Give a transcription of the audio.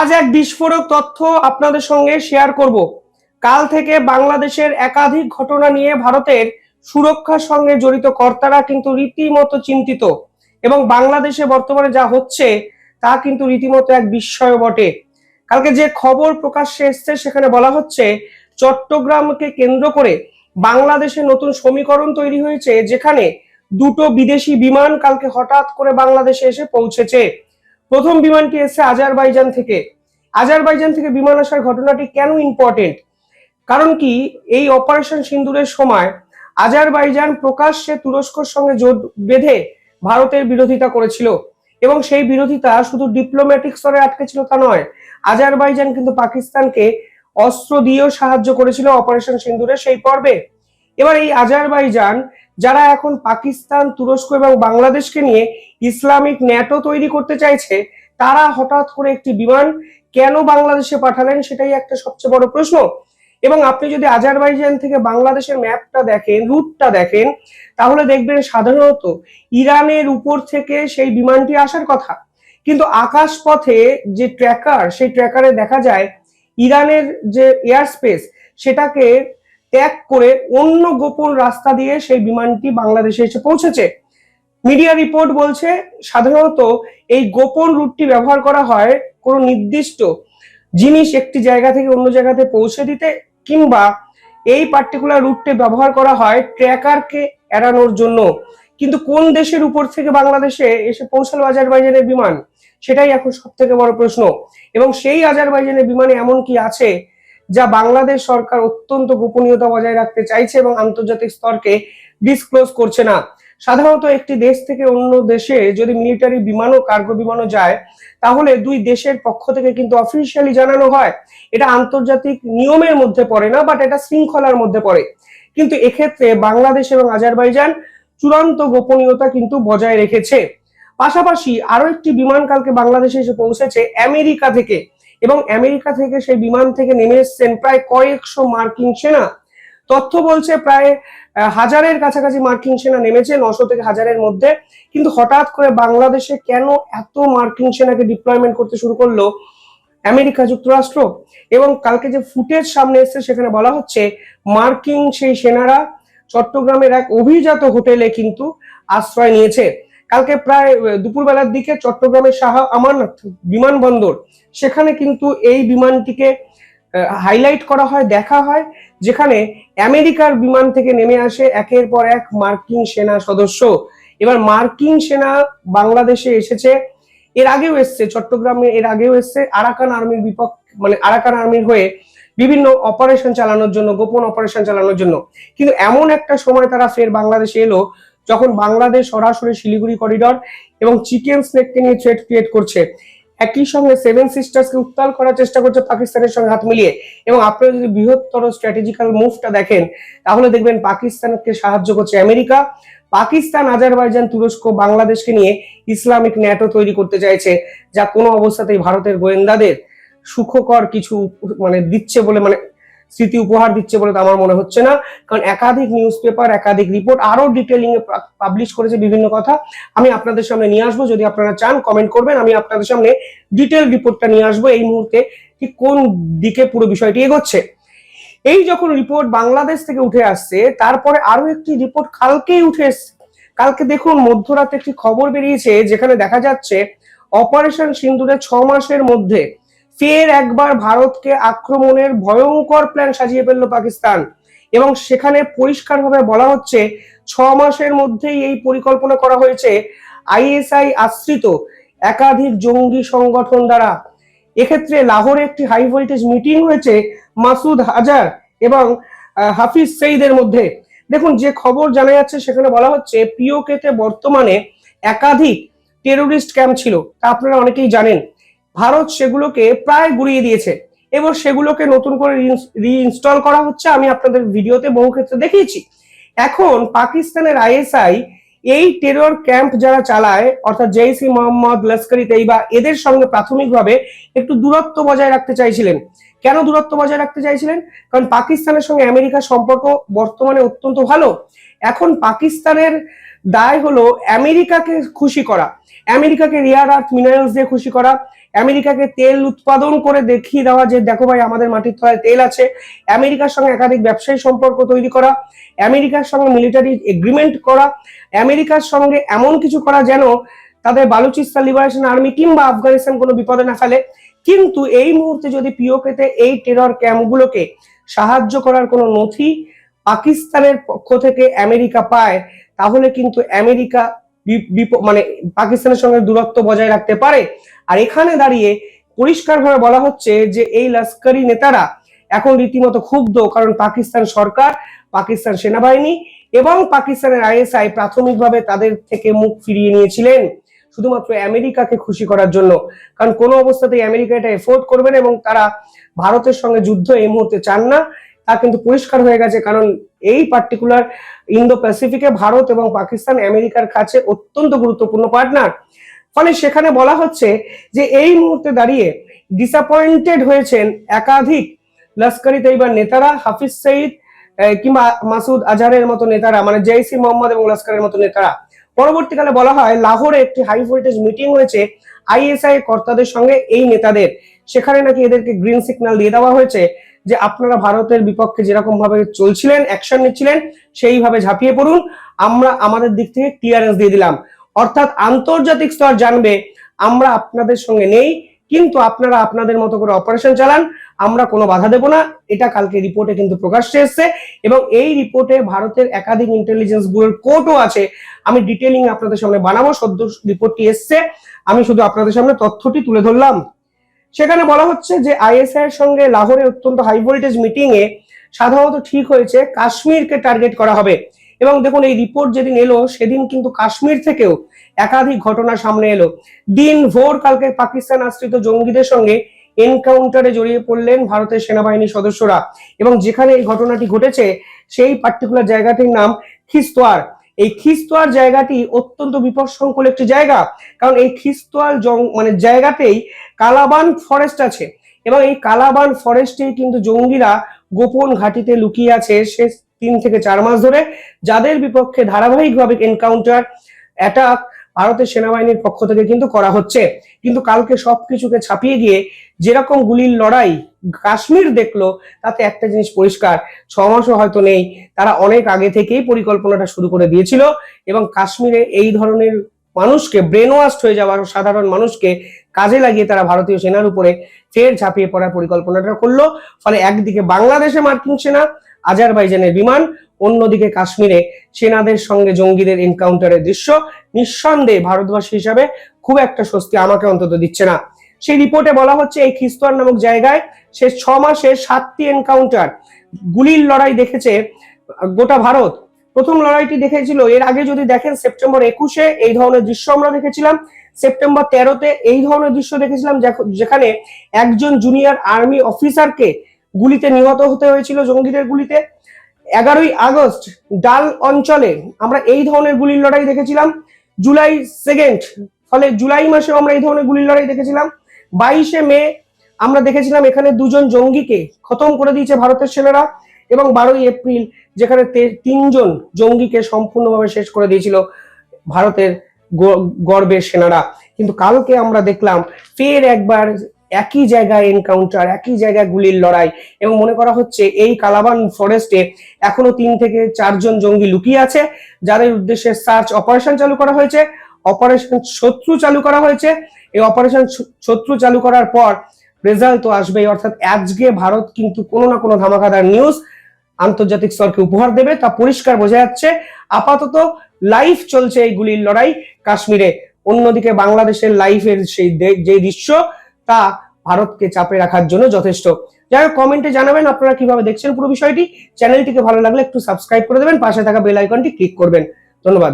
আজ এক বিস্ফোরক তথ্য আপনাদের সঙ্গে শেয়ার করব। কাল থেকে বাংলাদেশের একাধিক ঘটনা নিয়ে ভারতের সুরক্ষার সঙ্গে জড়িত কর্তারা কিন্তু রীতিমতো চিন্তিত এবং বাংলাদেশে বর্তমানে যা হচ্ছে তা কিন্তু রীতিমতো এক বিস্ময় বটে। কালকে যে খবর প্রকাশ্যে এসছে সেখানে বলা হচ্ছে, চট্টগ্রামকে কেন্দ্র করে বাংলাদেশে নতুন সমীকরণ তৈরি হয়েছে, যেখানে দুটো বিদেশি বিমান কালকে হঠাৎ করে বাংলাদেশে এসে পৌঁছেছে। প্রথম বিমানটি এসেছে আজারবাইজান থেকে? আজারবাইজান থেকে বিমান আসার ঘটনাটি কেন ইম্পর্টেন্ট কারণ কি এই অপারেশন সিন্দুরের সময় আজারবাইজান প্রকাশ্যে তুরস্কর সঙ্গে জোট বেঁধে ভারতের বিরোধিতা করেছিল। এবং সেই বিরোধিতা শুধু ডিপ্লোম্যাটিক স্তরে আটকে ছিল তা নয়, আজারবাইজান কিন্তু পাকিস্তানকে অস্ত্র দিয়েও সাহায্য করেছিল অপারেশন সিন্দুরের সেই পর্বে। এবার এই আজারবাইজান যারা এখন পাকিস্তান, তুরস্ক এবং বাংলাদেশকে নিয়ে ইসলামিক ন্যাটো তৈরি করতে চাইছে, তারা হঠাৎ করে একটি বিমান কেন বাংলাদেশে পাঠালেন সেটাই একটা সবচেয়ে বড় প্রশ্ন। এবং আপনি যদি আজারবাইজান থেকে বাংলাদেশের ম্যাপটা দেখেন, রুটটা দেখেন, তাহলে দেখবেন সাধারণত ইরানের উপর থেকে সেই বিমানটি আসার কথা। কিন্তু আকাশ পথে যে ট্র্যাকার, সেই ট্র্যাকারে দেখা যায় ইরানের যে এয়ার স্পেস, সেটাকে ত্যাগ করে অন্য গোপন রাস্তা দিয়ে সেই বিমানটি বাংলাদেশে এসে পৌঁছেছে। মিডিয়া রিপোর্ট বলছে, সাধারণত এই গোপন রুটটি ব্যবহার করা হয় কোনো নির্দিষ্ট জিনিস একটি জায়গা থেকে অন্য জায়গাতে পৌঁছে দিতে কিংবা এই পার্টিকুলার রুটটি ব্যবহার করা হয় ট্র্যাকারকে এড়ানোর জন্য। কিন্তু কোন দেশের উপর থেকে বাংলাদেশে এসে পৌঁছালো আজারবাইজানের বিমান? সেটাই এখন সব থেকে বড় প্রশ্ন। এবং সেই আজারবাইজানের বিমানে এমন কি আছে যা বাংলাদেশ সরকার অত্যন্ত গোপনীয়তা বজায় রাখতে চাইছে এবং আন্তর্জাতিক স্তরকে ডিসক্লোজ করছে না। সাধারণত একটি দেশ থেকে অন্য দেশে যদি মিলিটারি বিমান ও কার্গো বিমানও যায়, তাহলে দুই দেশের পক্ষ থেকে কিন্তু অফিসিয়ালি জানানো হয়। এটা আন্তর্জাতিক নিয়মের মধ্যে পড়ে না বাট এটা শৃঙ্খলার মধ্যে পড়ে। কিন্তু এক্ষেত্রে বাংলাদেশ এবং আজারবাইজান চূড়ান্ত গোপনীয়তা কিন্তু বজায় রেখেছে। পাশাপাশি আরও একটি বিমান কালকে বাংলাদেশে এসে পৌঁছেছে, আমেরিকা থেকে। এবং আমেরিকা থেকে সেই বিমান থেকে নেমে এসছেন প্রায় কয়েকশো মার্কিন সেনা। তথ্য বলছে প্রায় হাজারের কাছাকাছি মার্কিন সেনা নেমেছে, নশো থেকে হাজারের মধ্যে। কিন্তু হঠাৎ করে বাংলাদেশে কেন এত মার্কিন সেনাকে ডিপ্লয়মেন্ট করতে শুরু করল আমেরিকা যুক্তরাষ্ট্র? এবং কালকে যে ফুটেজ সামনে এসেছে, সেখানে বলা হচ্ছে মার্কিন সেই সেনারা চট্টগ্রামের এক অভিজাত হোটেলে কিন্তু আশ্রয় নিয়েছে। কালকে প্রায় দুপুরবেলার দিকে চট্টগ্রামের শাহ আমানত বিমানবন্দর, সেখানে কিন্তু এই বিমানটিকে হাইলাইট করা হয়, দেখা হয়, যেখানে আমেরিকার বিমান থেকে নেমে আসে, একের পর এক মার্কিন সেনা সদস্য। এবার মার্কিন সেনা বাংলাদেশে এসেছে, এর আগেও এসছে, চট্টগ্রামে এর আগেও এসছে, আরাকান আর্মির বিপক্ষ মানে আরাকান আর্মির হয়ে বিভিন্ন অপারেশন চালানোর জন্য, গোপন অপারেশন চালানোর জন্য। কিন্তু এমন একটা সময় তারা ফের বাংলাদেশে এলো যখন বাংলাদেশ সরাসরি শিলিগুড়ি করিডর এবং চিকেন স্নেককে নিয়ে থ্রেট ক্রিয়েট করছে, একই সঙ্গে সেভেন সিস্টার্সকে উত্তাল করার চেষ্টা করছে পাকিস্তানের সঙ্গে হাত মিলিয়ে। এবং আপনারা যদি বৃহত্তর স্ট্র্যাটেজিক্যাল মুভটা দেখেন, তাহলে দেখবেন পাকিস্তানকে সাহায্য করছে আমেরিকা। পাকিস্তান, আজারবাইজান, তুরস্ক, বাংলাদেশকে নিয়ে ইসলামিক ন্যাটো তৈরি করতে চাইছে, যা কোনো অবস্থাতেই ভারতের গোয়েন্দাদের সুখকর কিছু মানে দিচ্ছে বলে মানে স্মৃতি উপহার দিচ্ছে বলে তো আমার মনে হচ্ছে না। কারণ একাধিক নিউজ পেপার একাধিক রিপোর্ট আরও ডিটেলিং এ পাবলিশ করেছে বিভিন্ন কথা। আমি আপনাদের সামনে নিয়ে আসব, যদি আপনারা চান কমেন্ট করবেন। আমি আপনাদের সামনে ডিটেল রিপোর্টটা নিয়ে আসব এই মুহূর্তে ঠিক কোন দিকে পুরো বিষয়টি এগোচ্ছে। এই যখন রিপোর্ট বাংলাদেশ থেকে উঠে আসছে, তারপরে আরও একটি রিপোর্ট কালকেই উঠে এসছে কালকে দেখুন, মধ্যরাতে একটি খবর বেরিয়েছে, যেখানে দেখা যাচ্ছে অপারেশন সিন্দুরে ছ মাসের মধ্যে ফের একবার ভারতকে আক্রমণের ভয়ঙ্কর প্ল্যান সাজিয়ে ফেলল পাকিস্তান। এবং সেখানে পরিষ্কারভাবে বলা হচ্ছে, ছ মাসের মধ্যেই এই পরিকল্পনা করা হয়েছে আইএসআই আশ্রিত একাধিক জঙ্গি সংগঠন দ্বারা। এক্ষেত্রে লাহোরে একটি হাই ভোল্টেজ মিটিং হয়েছে মাসুদ হাজার এবং হাফিজ সঈদের মধ্যে। দেখুন, যে খবর জানা যাচ্ছে, সেখানে বলা হচ্ছে পিওকেতে বর্তমানে একাধিক টেরোরিস্ট ক্যাম্প ছিল। তা আপনারা অনেকেই জানেন। ভারত সেগুলোকে প্রায় গুড়িয়ে দিয়েছে। এবার সেগুলোকে নতুন করে রিইনস্টল করা হচ্ছে, আমি আপনাদের ভিডিওতে বহু ক্ষেত্রে দেখিয়েছি। এখন পাকিস্তানের আইএসআই এই টেরর ক্যাম্প যারা চালায়, অর্থাৎ জেইসি মোহাম্মদ লস্করি তৈবা এদের সঙ্গে প্রাথমিকভাবে একটু দূরত্ব বজায় রাখতে চাইছিলেন। কেন দূরত্ব বজায় রাখতে চাইছিলেন? কারণ পাকিস্তানের সঙ্গে আমেরিকার সম্পর্ক বর্তমানে অত্যন্ত ভালো। এখন পাকিস্তানের দায় হলো আমেরিকাকে খুশি করা, আমেরিকাকে রিয়ার আর্থ মিনারেলস দিয়ে খুশি করা আমেরিকাকে তেল উৎপাদন করে দেখিয়ে দেওয়া যে, দেখো ভাই, আমাদের মাটির তলায় তেল আছে। আমেরিকার সঙ্গে একাধিক ব্যবসায়ী সম্পর্ক তৈরি করা, আমেরিকার সঙ্গে মিলিটারি এগ্রিমেন্ট করা, আমেরিকার সঙ্গে এমন কিছু করা যেন তাদের বালুচিস্তান লিবারেশন আর্মি কিংবা আফগানিস্তান কোনো বিপদে না ফেলে। কিন্তু এই মুহূর্তে যদি পিওকেতে এই টেরর ক্যাম্পগুলোকে সাহায্য করার কোনো নথি পাকিস্তানের পক্ষ থেকে আমেরিকা পায়, তাহলে কিন্তু আমেরিকা মানে পাকিস্তানের সঙ্গে দূরত্ব বজায় রাখতে পারে। আর এখানে দাঁড়িয়ে পরিষ্কারভাবে বলা হচ্ছে যে এই লস্করি নেতারা এখন রীতিমতো ক্ষুব্ধ, কারণ পাকিস্তান সরকার, পাকিস্তান সেনাবাহিনী এবং পাকিস্তানের আইএসআই প্রাথমিকভাবে তাদের থেকে মুখ ফিরিয়ে নিয়েছিলেন। শুধুমাত্র আমেরিকাকে খুশি করার জন্য। কারণ কোনো অবস্থাতেই আমেরিকা এটা এফোর্ড করবে না এবং তারা ভারতের সঙ্গে যুদ্ধ এই মুহূর্তে চান না। তা কিন্তু পরিষ্কার হয়ে গেছে, কারণ এই পার্টিকুলার ইন্দো প্যাসিফিকে ভারত এবং পাকিস্তান আমেরিকার কাছে অত্যন্ত গুরুত্বপূর্ণ পার্টনার ফলে সেখানে বলা হচ্ছে যে এই মুহূর্তে দাঁড়িয়ে ডিসঅ্যাপয়েন্টেড হয়েছেন একাধিক লস্করি তৈবার নেতারা, হাফিজ সঈদ কিংবা মাসুদ আজহারের মতো নেতারা মানে জেইসি মোহাম্মদ এবং লস্করের মতো নেতারা। পরবর্তীকালে বলা হয়, লাহোরে একটি হাই ভোল্টেজ মিটিং হয়েছে আইএসআই কর্তাদের সঙ্গে, এই নেতাদের। সেখানে নাকি এদেরকে গ্রিন সিগন্যাল দিয়ে দেওয়া হয়েছে। যে আপনারা ভারতের বিপক্ষে যেরকম ভাবে চলছিলেন অ্যাকশন নিচ্ছিলেন, সেইভাবে ঝাঁপিয়ে পড়ুন। আমরা আমাদের দিক থেকে ক্লিয়ারেন্স দিয়ে দিলাম। অর্থাৎ আন্তর্জাতিক স্তর জানবে, আমরা আপনাদের সঙ্গে নেই, কিন্তু আপনারা আপনাদের মতো করে অপারেশন চালান, আমরা কোনো বাধা দেব না। এটা কালকে রিপোর্টে কিন্তু প্রকাশ্যে এসছে এবং এই রিপোর্টে ভারতের একাধিক ইন্টেলিজেন্স ব্যুরোর কোর্টও আছে। আমি ডিটেলিং আপনাদের সামনে বানাবো, সদ্য রিপোর্টটি এসছে। আমি শুধু আপনাদের সামনে তথ্যটি তুলে ধরলাম। সেখানে বলা হচ্ছে যে আইএসআই এর সঙ্গে লাহোরে অত্যন্ত হাই ভোল্টেজ মিটিং এ সাধারণত ঠিক হয়েছে, কাশ্মীরকে টার্গেট করা হবে। এবং দেখুন, এই রিপোর্ট যেদিন এলো, সেদিন কিন্তু কাশ্মীর থেকেও একাধিক ঘটনা সামনে এলো। দিন ভোর কালকে পাকিস্তান আশ্রিত জঙ্গিদের সঙ্গে এনকাউন্টারে জড়িয়ে পড়লেন ভারতের সেনাবাহিনীর সদস্যরা। এবং যেখানে এই ঘটনাটি ঘটেছে, সেই পার্টিকুলার জায়গাটির নাম খিস্তোয়ার। এই খিস্তোয়ার জায়গাটি অত্যন্ত বিপদসংকুল একটি জায়গা। কারণ এই খিস্তোয়ার মানে জায়গাতেই কালাবান ফরেস্ট আছে এবং এই কালাবান ফরেস্টে কিন্তু জঙ্গিরা গোপন ঘাটিতে লুকিয়ে আছে শেষ তিন থেকে চার মাস ধরে, যাদের বিপক্ষে ধারাবাহিকভাবে এনকাউন্টার অ্যাটাক ভারতের সেনাবাহিনীর পক্ষ থেকে কিন্তু করা হচ্ছে। কিন্তু কালকে সবকিছুকে ছাপিয়ে গিয়ে যেরকম গুলির লড়াই কাশ্মীর দেখল, তাতে একটা জিনিস পরিষ্কার, ছ মাসও হয়তো নেই, তারা অনেক আগে থেকেই পরিকল্পনাটা শুরু করে দিয়েছিল এবং কাশ্মীরে এই ধরনের মানুষকে ব্রেন ওয়াস্ট হয়ে যাওয়ার সাধারণ মানুষকে কাজে লাগিয়ে তারা ভারতীয় সেনার উপরে ফের ঝাঁপিয়ে পড়ার পরিকল্পনাটা করল। ফলে একদিকে বাংলাদেশে মার্কিন সেনা, আজারবাইজানের বিমান অন্যদিকে কাশ্মীরে সেনাদের সঙ্গে জঙ্গিদের এনকাউন্টারের দৃশ্য নিঃসন্দেহে ভারতবাসী হিসাবে খুব একটা স্বস্তি আমাকে অন্তত দিচ্ছে না। সেই রিপোর্টে বলা হচ্ছে এই খিস্তোয়ার নামক জায়গায় সে ছ মাসে সাতটি এনকাউন্টার গুলির লড়াই দেখেছে গোটা ভারত। প্রথম লড়াইটি দেখেছিল, এর আগে যদি দেখেন সেপ্টেম্বর একুশে এই ধরনের দৃশ্য আমরা দেখেছিলাম। সেপ্টেম্বর তেরোতে এই ধরনের দৃশ্য দেখেছিলাম যেখানে একজন জুনিয়র আর্মি অফিসারকে গুলিতে নিহত হতে হয়েছিল জঙ্গিদের গুলিতে। এগারোই আগস্ট ডাল অঞ্চলে আমরা এই ধরনের গুলির লড়াই দেখেছিলাম। জুলাই সেকেন্ড ফলে জুলাই মাসেও আমরা এই ধরনের গুলির লড়াই দেখেছিলাম। বাইশে মে আমরা দেখেছিলাম এখানে দুজন জঙ্গিকে খতম করে দিয়েছে ভারতের সেনারা এবং বারোই এপ্রিল যেখানে তিনজন জঙ্গিকে সম্পূর্ণভাবে শেষ করে দিয়েছিল ভারতের গর্বের সেনারা। কিন্তু কালকে আমরা দেখলাম ফের একবার একই জায়গায় এনকাউন্টার একই জায়গায় গুলির লড়াই এবং মনে করা হচ্ছে এই কালাবান ফরেস্টে এখনও তিন থেকে চারজন জঙ্গি লুকিয়ে আছে, যাদের উদ্দেশ্যে সার্চ অপারেশন চালু করা হয়েছে। অপারেশন শত্রু চালু করা হয়েছে। এই অপারেশন শত্রু চালু করার পর রেজাল্ট তো আসবেই। অর্থাৎ আজকে ভারত কিন্তু কোনো না কোনো ধামাকাদার নিউজ আন্তর্জাতিক স্তরকে উপহার দেবে। তা পরিষ্কার বোঝা যাচ্ছে, আপাতত লাইফ চলছে এই গুলির লড়াই কাশ্মীরে। অন্যদিকে বাংলাদেশের লাইফের সেই যে দৃশ্য তা ভারতকে চাপে রাখার জন্য যথেষ্ট। যাই হোক কমেন্টে জানাবেন আপনারা কীভাবে দেখছেন পুরো বিষয়টি। চ্যানেলটিকে ভালো লাগলে একটু সাবস্ক্রাইব করে দেবেন, পাশে থাকা বেল আইকনটি ক্লিক করবেন। ধন্যবাদ।